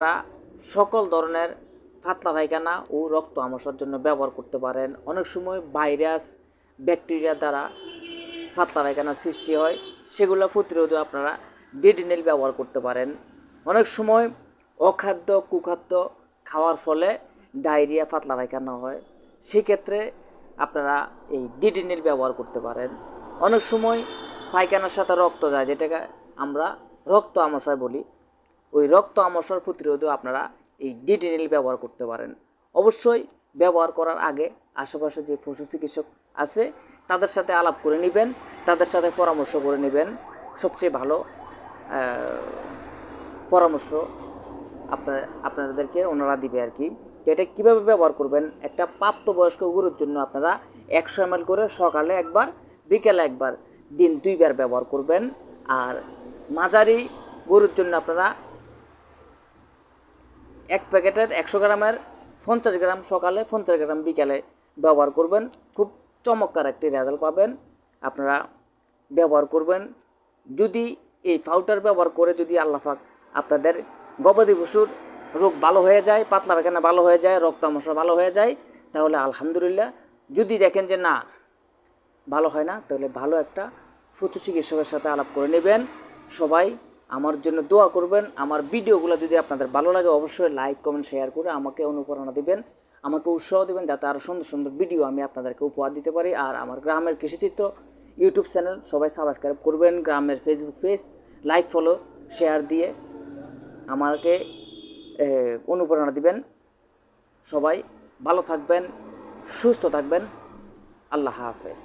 আপনারা সকল ধরনের পাতলা পায়খানা ও রক্ত আমাশার জন্য ব্যবহার করতে পারেন। অনেক সময় ভাইরাস, ব্যাকটেরিয়া দ্বারা পাতলা পায়খানা সৃষ্টি হয়। সেগুলো প্রতিরোধে আপনারা ডিডিনেল ব্যবহার করতে পারেন। অনেক সময় অখাদ্য, কুখাদ্য খাওয়ার ফলে ডায়রিয়া পাতলা পায়খানা হয়। সেক্ষেত্রে আপনারা এই ডিডিনেল ব্যবহার করতে পারেন। অনেক সময় পায়খানার সাথে রক্ত যায়, যেটাকে আমরা রক্ত আমাশয় বলি। ওই রক্ত আমাশয় প্রতিরোধেও আপনারা এই ডিটিনেল ব্যবহার করতে পারেন। অবশ্যই ব্যবহার করার আগে আশেপাশে যে পশু চিকিৎসক আছে, তাদের সাথে আলাপ করে নেবেন, তাদের সাথে পরামর্শ করে নেবেন। সবচেয়ে ভালো পরামর্শ আপনার, আপনাদেরকে ওনারা দিবে আর কি। এটা কীভাবে ব্যবহার করবেন? একটা প্রাপ্তবয়স্ক গরুর জন্য আপনারা একশো এম করে সকালে একবার, বিকেলে একবার, দিন দুইবার ব্যবহার করবেন। আর মাঝারি গরুর জন্য আপনারা এক প্যাকেটের একশো গ্রামের পঞ্চাশ গ্রাম সকালে, পঞ্চাশ গ্রাম বিকালে ব্যবহার করবেন। খুব চমৎকার একটি রেজাল্ট পাবেন। আপনারা ব্যবহার করবেন। যদি এই পাউডার ব্যবহার করে যদি আল্লাহাক আপনাদের গবাদি পশুর রোগ ভালো হয়ে যায়, পাতলা পায়খানা ভালো হয়ে যায়, রক্ত মশা ভালো হয়ে যায়, তাহলে আলহামদুলিল্লাহ। যদি দেখেন যে না, ভালো হয় না, তাহলে ভালো একটা পশু চিকিৎসকের সাথে আলাপ করে নেবেন। সবাই আমার জন্য দোয়া করবেন। আমার ভিডিওগুলো যদি আপনাদের ভালো লাগে, অবশ্যই লাইক কমেন্ট শেয়ার করে আমাকে অনুপ্রেরণা দিবেন। আমাকে উৎসাহ দেবেন যাতে আরও সুন্দর সুন্দর ভিডিও আমি আপনাদেরকে উপহার দিতে পারি। আর আমার গ্রামের কৃষিচিত্র ইউটিউব চ্যানেল, সবাই সাবস্ক্রাইব করবেন। গ্রামের Facebook page like follow share দিয়ে আমাকে অনুপ্রেরণা দিবেন। সবাই ভালো থাকবেন, সুস্থ থাকবেন। আল্লাহ হাফেজ।